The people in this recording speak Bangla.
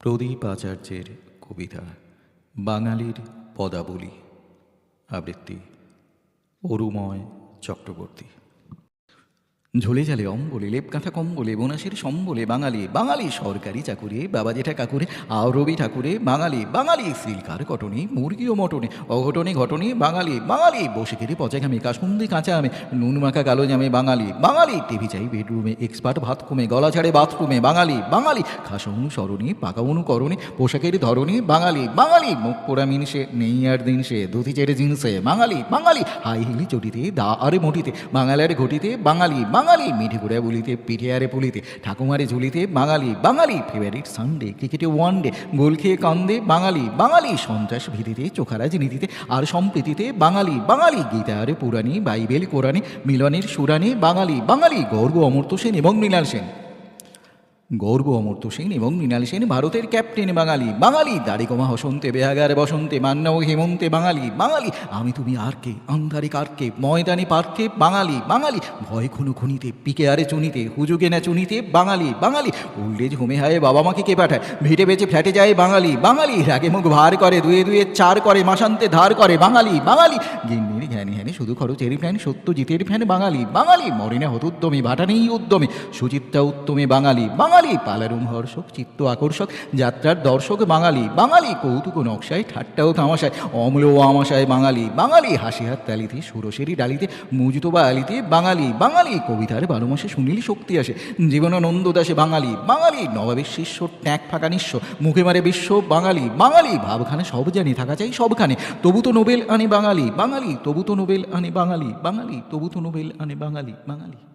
প্রদীপ আচার্যের কবিতা বাঙালির পদাবলী। আবৃত্তি অরুময় চক্রবর্তী। ঝোলে জালে অম্বলে লেপ কাঁথা কম্বলে, বোনাসের সম্বলে, বাঙালি বাঙালি সরকারি চাকুরে, বাবা জেঠা কাকুরে আও রবি ঠাকুরে, বাঙালি বাঙালি সিলকার কটনে, মুরগি ও মটনে, অঘটনে ঘটনে, বাঙালি বাঙালি বসে খেতে পচা ঘামে কাসুন্দি কাঁচা আমে, নুন মাখা কালো জামে, বাঙালি বাঙালি টিভি চাই বেডরুমে, এক্সপার্ট ভাত কমে গলা ছাড়ে বাথরুমে, বাঙালি বাঙালি খাসা অনুসরণে পাকা অনুকরণে, পোশাকের ধরনে বাঙালি বাঙালি মুখ পোড়া মিনসে নেই আর দিন সে, ধুতি চেড়ে জিনসে, বাঙালি বাঙালি হাই হিলি চটিতে, দা আরে মটিতে, বাঙালারে ঘটিতে, বাঙালি বাঙালি মিঠে ঘুরে বলিতে পিঠে আরে পুলিতে, ঠাকুমারে ঝুলিতে, বাঙালি বাঙালি ফেভারিট সানডে ক্রিকেটে ওয়ান ডে গোল খেয়ে কান্দে, বাঙালি বাঙালি সন্ত্রাস ভীতিতে, চোখারাজ নীতিতে, আর সম্প্রীতিতে, বাঙালি বাঙালি গীতা আরে পুরাণী, বাইবেল কোরআনে, মিলনের সুরানে বাঙালি বাঙালি গর্ব অমর্ত সেন এবং মৃণাল সেন। গর্ব অমর্ত্য সেন এবং মৃণাল সেন ভারতের ক্যাপ্টেন বাঙালি। বাঙালি দাড়িকমা হসন্তে, বেহাগার বসন্তে মান্না ও হেমন্তে, বাঙালি বাঙালি। আমি তুমি আর কে আন্ধারে কারকে, ময়দানে পার্কে, বাঙালি বাঙালি। ভয় খুনু খুনিতে, পিকে আরে চুনিতে, হুজুগে না চুনিতে, বাঙালি বাঙালি। ওল্ডেজ হোমে হায় বাবা মাকে কে পাঠায়? ভেটে বেঁচে ফ্ল্যাটে যায় বাঙালি বাঙালি। রাগে মুখ ভার করে, দুয়ে দুয়ে চার করে মাসান্তে ধার করে, বাঙালি বাঙালি। গিন্নির ঘ্যানি হ্যানি শুধু খরচের ফ্যান, সত্যজিতের ফ্যান, বাঙালি বাঙালি। মরিনা হতুদ্যমী, ভাটা নেই উদ্যমে। সুচিত্রা উত্তমে, বাঙালি বাঙালি। পালারুম হর্ষক, চিত্ত আকর্ষক, যাত্রার দর্শক বাঙালি। বাঙালি কৌতুক নকশায় ঠাট্টাও তামাশায়, অম্ল আমাশায় বাঙালি। বাঙালি হাসি হাত তালিতে, সুরসেরি ডালিতে, মুজুতো বা আলিতে বাঙালি। বাঙালি কবিতার বারো মাসে শুনিলি শক্তি আসে, জীবনানন্দ দাসে বাঙালি। বাঙালি নবাবের শিষ্য ট্যাঁক ফাঁকা নিঃস্ব, মুখে মারে বিশ্ব বাঙালি। বাঙালি ভাবখানে সব জানি, থাকা চাই সবখানে। তবু তো নোবেল আনে বাঙালি বাঙালি, তবু তো নোবেল আনে বাঙালি বাঙালি, তবু তো নোবেল আনে বাঙালি বাঙালি।